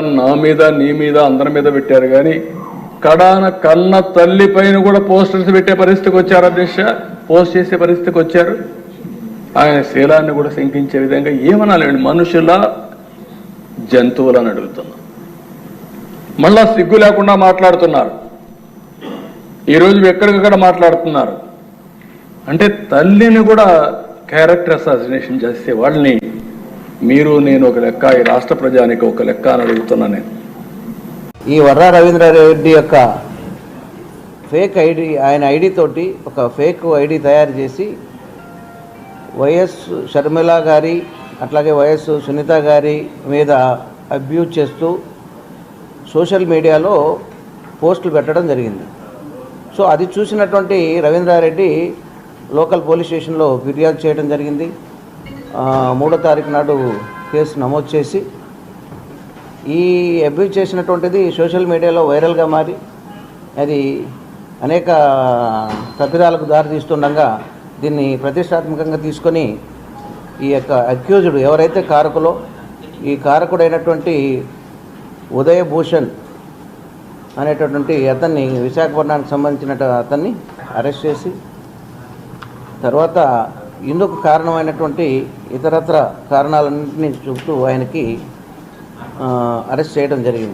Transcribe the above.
నా మీద నీ మీద అందరి మీద పెట్టారు కానీ కడాన కన్న తల్లి పైన కూడా పోస్టర్స్ పెట్టే పరిస్థితికి వచ్చారు అధ్యక్ష. పోస్ట్ చేసే పరిస్థితికి వచ్చారు. ఆయన శీలాన్ని కూడా శంకించే విధంగా ఏమనాలండి మనుషుల జంతువులని అడుగుతున్నా. మళ్ళా సిగ్గు లేకుండా మాట్లాడుతున్నారు. ఈరోజు ఎక్కడికక్కడ మాట్లాడుతున్నారు. అంటే తల్లిని కూడా క్యారెక్టర్ అసాసినేషన్ చేసే వాళ్ళని మీరు నేను ఒక లెక్క ఈ రాష్ట్ర ప్రజానికి ఒక లెక్క అని అడుగుతున్నా నేను. ఈ వర్రా రవీంద్రారెడ్డి యొక్క ఫేక్ ఐడి ఆయన ఐడి తోటి ఒక ఫేక్ ఐడి తయారు చేసి వైఎస్ షర్మిల గారి అట్లాగే వైఎస్ సునీత గారి మీద అబ్యూజ్ చేస్తూ సోషల్ మీడియాలో పోస్టులు పెట్టడం జరిగింది. సో అది చూసినటువంటి రవీంద్రారెడ్డి లోకల్ పోలీస్ స్టేషన్లో ఫిర్యాదు చేయడం జరిగింది. మూడో తారీఖు నాడు కేసు నమోదు చేసి ఈ అబ్యూజ్ చేసినటువంటిది సోషల్ మీడియాలో వైరల్గా మారి అది అనేక తప్పిదాలకు దారితీస్తుండగా దీన్ని ప్రతిష్టాత్మకంగా తీసుకొని ఈ యొక్క అక్యూజ్డ్ ఎవరైతే కారకులో ఈ కారకుడైనటువంటి ఉదయభూషణ్ అనేటటువంటి అతన్ని విశాఖపట్నానికి సంబంధించిన అతన్ని అరెస్ట్ చేసి తర్వాత ఇందుకు కారణమైనటువంటి ఇతరత్ర కారణాలన్నింటినీ చూపుతూ ఆయనకి అరెస్ట్ చేయడం జరిగింది.